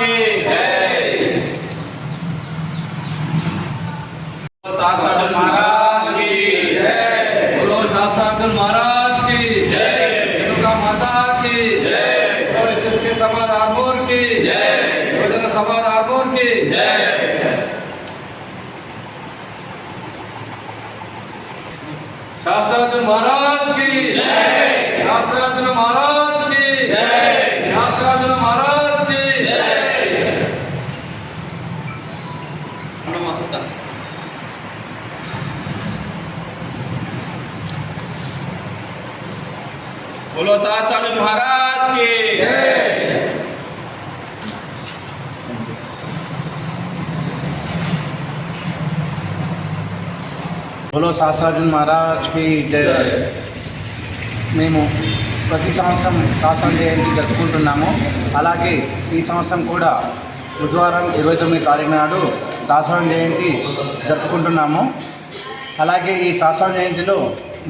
की शासन महाराज की महाराज की दुर्गा माता की बोलो समाज आरमोर की योजना समाज आरमोर की शास्त्रार्जुन महाराज की शास्त्रार्जुन महाराज की शास्त्रार्जुन महाराज बोलो शासन महाराज की బోలో శాస్త్రార్జున్ మహారాజ్కి జై. మేము ప్రతి సంవత్సరం శాస్త్రం జయంతి జరుపుకుంటున్నాము అలాగే ఈ సంవత్సరం కూడా బుధవారం ఇరవై తొమ్మిది తారీఖు నాడు శాస్త్రం జయంతి జరుపుకుంటున్నాము. అలాగే ఈ శాస్త్రం జయంతిలో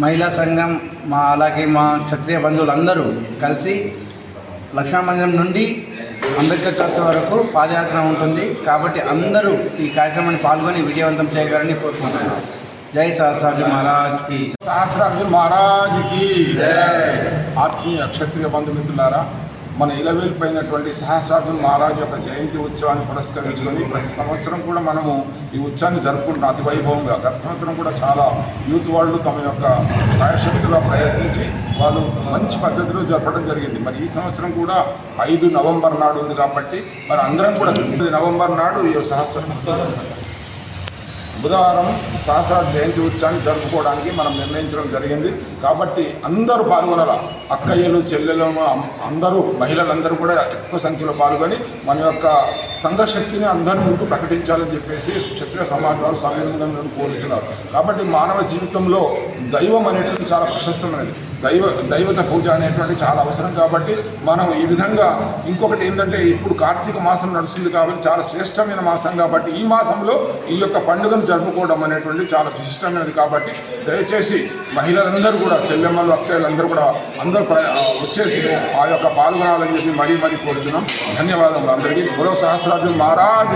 మహిళా సంఘం మా అలాగే మా క్షత్రియ బంధువులందరూ కలిసి లక్ష్మణ మందిరం నుండి అంబేద్కర్ క్లాస్ వరకు పాదయాత్ర ఉంటుంది. కాబట్టి అందరూ ఈ కార్యక్రమాన్ని పాల్గొని విజయవంతం చేయగలని కోరుకుంటున్నాను జై సహస్రాజు మహారాజ్కి సహస్రార్జున్ మహారాజ్కి ఆత్మీయ క్షత్రియ బంధుమిత్రులారా మన ఇలవేలిపోయినటువంటి సహస్రార్జున్ మహారాజు యొక్క జయంతి ఉత్సవాన్ని పురస్కరించుకొని ప్రతి సంవత్సరం కూడా మనము ఈ ఉత్సవాన్ని జరుపుకుంటున్నాం అతి వైభవంగా. గత సంవత్సరం కూడా చాలా యూత్ వాళ్ళు తమ యొక్క సాయశక్తిగా ప్రయత్నించి వాళ్ళు మంచి పద్ధతిలో జరపడం జరిగింది. మరి ఈ సంవత్సరం కూడా ఐదు నవంబర్ నాడు ఉంది కాబట్టి మరి అందరం కూడా తొమ్మిది నవంబర్ నాడు ఈ సహస్రం బుధవారం సహస్ర జయంతి ఉత్సవాన్ని జరుపుకోవడానికి మనం నిర్ణయించడం జరిగింది. కాబట్టి అందరూ పాల్గొనాల? అక్కయ్యలు చెల్లెలు అందరూ మహిళలందరూ కూడా ఎక్కువ సంఖ్యలో పాల్గొని మన యొక్క సంఘశక్తిని అందరి ముందు ప్రకటించాలని చెప్పేసి క్షత్రియ సమాజ్ వారు సమ్మెలందరూ కాబట్టి మానవ జీవితంలో దైవం అనేటువంటి చాలా ప్రశస్తమైనది. దైవ దైవత పూజ అనేటువంటి చాలా అవసరం కాబట్టి మనం ఈ విధంగా ఇంకొకటి ఏంటంటే ఇప్పుడు కార్తీక మాసం నడుస్తుంది కాబట్టి చాలా శ్రేష్టమైన మాసం కాబట్టి ఈ మాసంలో ఈ యొక్క పండుగను జరుపుకోవడం అనేటువంటి చాలా విశిష్టమైనది కాబట్టి దయచేసి మహిళలందరూ కూడా చెల్లెమ్మలు అక్కలందరూ కూడా అందరూ వచ్చేసి ఆ యొక్క పాల్గొనాలని చెప్పి మరీ మరీ కోరుతున్నాం. ధన్యవాదములు అందరికీ. గురవ సహస్రాజు మహారాజ్